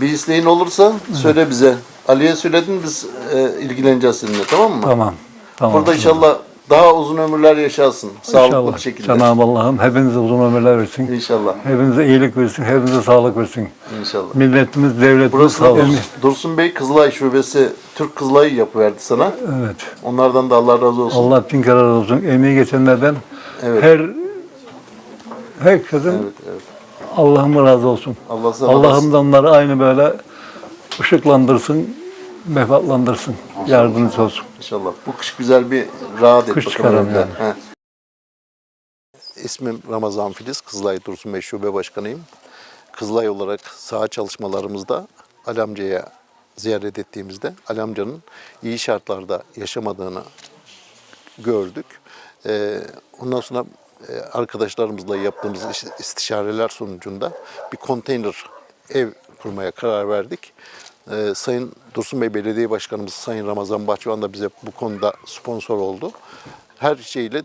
Bir isteğin olursa söyle bize. Ali'ye söyledin biz e, ilgileneceğiz seninle tamam mı? Tamam. Tamam. Burada inşallah daha uzun ömürler yaşarsın. Sağlıklı İnşallah. bir şekilde. Cenab-ı Allah'ım hepinize uzun ömürler versin. İnşallah. Hepinize iyilik versin, hepinize sağlık versin. İnşallah. Milletimiz, devletimiz Burası sağ olsun. Dursun, Dursun Bey Kızılay Şubesi Türk Kızılay'ı yapıverdi sana. Evet. Onlardan da Allah razı olsun. Allah bin kere razı olsun. Emeği geçenlerden Evet. her herkesin Evet, evet. Allah'ım razı olsun. Allah Allah'ım da onları aynı böyle ışıklandırsın, vefatlandırsın. Yardımcı olsun. İnşallah. Bu kış güzel bir rahat et Kış çıkaralım yani. He. İsmim Ramazan Filiz, Kızılay Dursun Bey Şube Başkanıyım. Kızılay olarak saha çalışmalarımızda Ali amcaya ziyaret ettiğimizde Ali amcanın iyi şartlarda yaşamadığını gördük. Ee, ondan sonra arkadaşlarımızla yaptığımız iş- istişareler sonucunda bir konteyner ev kurmaya karar verdik. Ee, Sayın Dursun Bey Belediye Başkanımız Sayın Ramazan Bahçıvan da bize bu konuda sponsor oldu. Her şeyle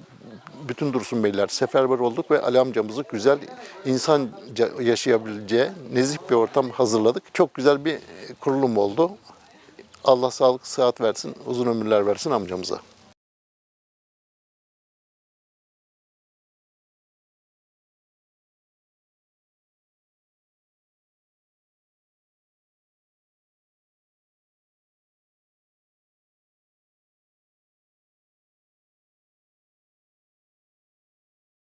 bütün Dursun Beyler seferber olduk ve Ali amcamızı güzel insanca yaşayabileceği nezih bir ortam hazırladık. Çok güzel bir kurulum oldu. Allah sağlık, sıhhat versin, uzun ömürler versin amcamıza.